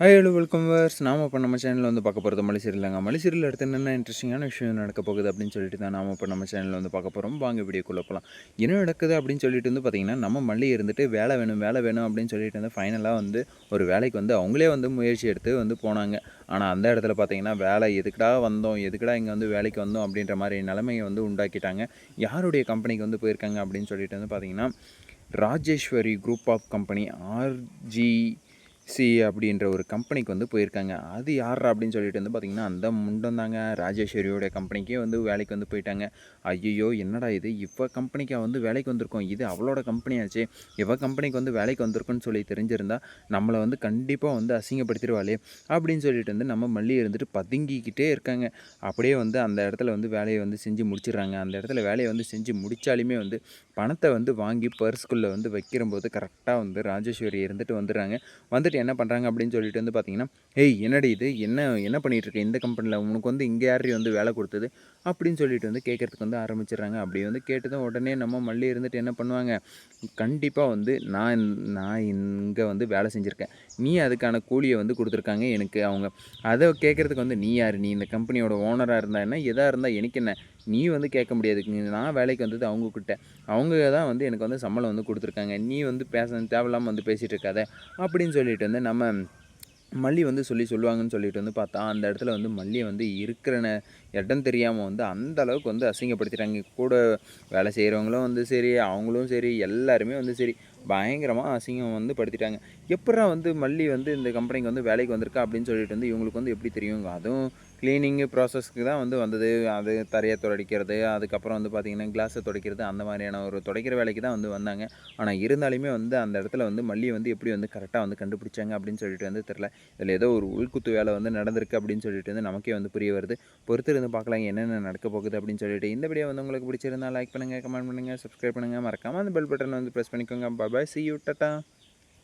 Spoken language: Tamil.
ஹாய் ஹலோ வெல்கம் வர்ஸ் நாம் இப்போ நம்ம சேனலில் வந்து பார்க்க போகிறது மலைசீரியலாங்க மலைசீரியல் அடுத்து என்னென்ன இன்ட்ரெஸ்டிங்கான விஷயம் நடக்க போகுது அப்படின்னு சொல்லிட்டு தான் நாம் இப்போ நம்ம சேனலில் வந்து பார்க்க போகிறோம் வாங்க வீடியோக்குள்ளே போகலாம் என்ன நடக்குது அப்படின்னு சொல்லிட்டு வந்து பார்த்திங்கன்னா நம்ம மல்லி இருந்துட்டு வேலை வேணும் வேலை வேணும் அப்படின்னு சொல்லிட்டு வந்து ஃபைனலாக வந்து ஒரு வேலைக்கு வந்து அவங்களே வந்து முயற்சி எடுத்து வந்து போனாங்க. ஆனால் அந்த இடத்துல பார்த்தீங்கன்னா வேலை எதுக்குடா வந்தோம் எதுக்குடா இங்கே வந்து வேலைக்கு வந்தோம் அப்படின்ற மாதிரி நிலைமையை வந்து உண்டாக்கிட்டாங்க. யாருடைய கம்பெனிக்கு வந்து போயிருக்காங்க அப்படின்னு சொல்லிட்டு வந்து பார்த்திங்கன்னா Rajeswari group of company R G C அப்படின்ற ஒரு கம்பெனிக்கு வந்து போயிருக்காங்க. அது யாரா அப்படின்னு சொல்லிட்டு வந்து பார்த்திங்கன்னா அந்த முண்டம் தாங்க ராஜேஸ்வரியோட கம்பெனிக்கே வந்து வேலைக்கு வந்து போயிட்டாங்க. ஐயோ என்னடா இது? இவ கம்பெனிக்கு வந்து வேலைக்கு வந்திருக்கோம். இது அவளோட கம்பெனியாச்சு இவ கம்பெனிக்கு வந்து வேலைக்கு வந்திருக்கோன்னு சொல்லி தெரிஞ்சிருந்தா நம்மளை வந்து கண்டிப்பாக வந்து அசிங்கப்படுத்திடுவாளே அப்படின்னு சொல்லிட்டு வந்து நம்ம மல்லி இருந்துட்டு பதுங்கிக்கிட்டே இருக்காங்க. அப்படியே வந்து அந்த இடத்துல வந்து வேலையை வந்து செஞ்சு முடிச்சிடுறாங்க. அந்த இடத்துல வேலையை வந்து செஞ்சு முடித்தாலுமே வந்து பணத்தை வந்து வாங்கி பர்ஸ்குள்ளே வந்து வைக்கிறம்போது கரெக்டாக வந்து ராஜேஸ்வரி இருந்துட்டு வந்துடுறாங்க. வந்துட்டு என்ன பண்ணுறாங்க அப்படின்னு சொல்லிட்டு வந்து பார்த்தீங்கன்னா ஏய் என்னடி இது? என்ன என்ன பண்ணிகிட்டு இருக்க இந்த கம்பெனியில் உனக்கு வந்து இங்கே யாரு வந்து வேலை கொடுத்தது? அப்படின்னு சொல்லிட்டு வந்து கேட்குறதுக்கு வந்து ஆரம்பிச்சிடுறாங்க. அப்படி வந்து கேட்டதும் உடனே நம்ம மல்லி இருந்துட்டு என்ன பண்ணுவாங்க? கண்டிப்பாக வந்து நான் நான் இங்கே வந்து வேலை செஞ்சுருக்கேன். நீ அதுக்கான கூலியை வந்து கொடுத்துருக்காங்க எனக்கு அவங்க. அதை கேட்குறதுக்கு வந்து நீ யார்? நீ இந்த கம்பெனியோட ஓனராக இருந்தா என்ன? எதாக இருந்தால் எனக்கு என்ன? நீ வந்து கேட்க முடியாது. நான் வேலைக்கு வந்தது அவங்கக்கிட்ட அவங்க தான் வந்து எனக்கு வந்து சம்பளம் வந்து கொடுத்துருக்காங்க. நீ வந்து பேச தேவையில்லாமல் வந்து பேசிகிட்டு இருக்காத. அப்படின்னு சொல்லிட்டு வந்து நம்ம மல்லி வந்து சொல்லி சொல்லுவாங்கன்னு சொல்லிட்டு வந்து பார்த்தா அந்த இடத்துல வந்து மல்லியை வந்து இருக்கிற இடம் தெரியாமல் வந்து அந்த அளவுக்கு வந்து அசிங்கப்படுத்திட்டாங்க. கூட வேலை செய்கிறவங்களும் வந்து சரி அவங்களும் சரி எல்லாருமே வந்து சரி பயங்கரமாக அசிங்கம் வந்து படுத்திட்டாங்க. எப்படா வந்து மல்லி வந்து இந்த கம்பெனிக்கு வந்து வேலைக்கு வந்திருக்கா அப்படின்னு சொல்லிட்டு வந்து இவங்களுக்கு வந்து எப்படி தெரியுங்க? அதுவும் க்ளீனிங்கு ப்ராசஸ்க்கு தான் வந்து வந்தது. அது தரையை துடைக்கிறது அதுக்கப்புறம் வந்து பார்த்திங்கன்னா கிளாஸை துடைக்கிறது அந்த மாதிரியான ஒரு துடைக்கிற வேலைக்கு தான் வந்து வந்தாங்க. ஆனால் இருந்தாலுமே வந்து அந்த இடத்துல வந்து மல்லியை வந்து எப்படி வந்து கரெக்டாக வந்து கண்டுபிடிச்சாங்க அப்படின்னு சொல்லிட்டு வந்து தெரில இதில் ஏதோ ஒரு உள்குத்து வேலை வந்து நடந்திருக்கு அப்படின்னு சொல்லிட்டு வந்து நமக்கே வந்து புரிய வருது. பொறுத்து இருந்து பார்க்கலாம் என்னென்ன நடக்க போகுது அப்படின்னு சொல்லிட்டு. இந்த வீடியோ வந்து உங்களுக்கு பிடிச்சிருந்தா லைக் பண்ணுங்கள் கமெண்ட் பண்ணுங்கள் சப்ஸ்கிரைப் பண்ணுங்கள் மறக்காமல் அந்த பெல் பட்டன் வந்து ப்ரெஸ் பண்ணிக்கோங்க. பாய் சி யூ டட்டா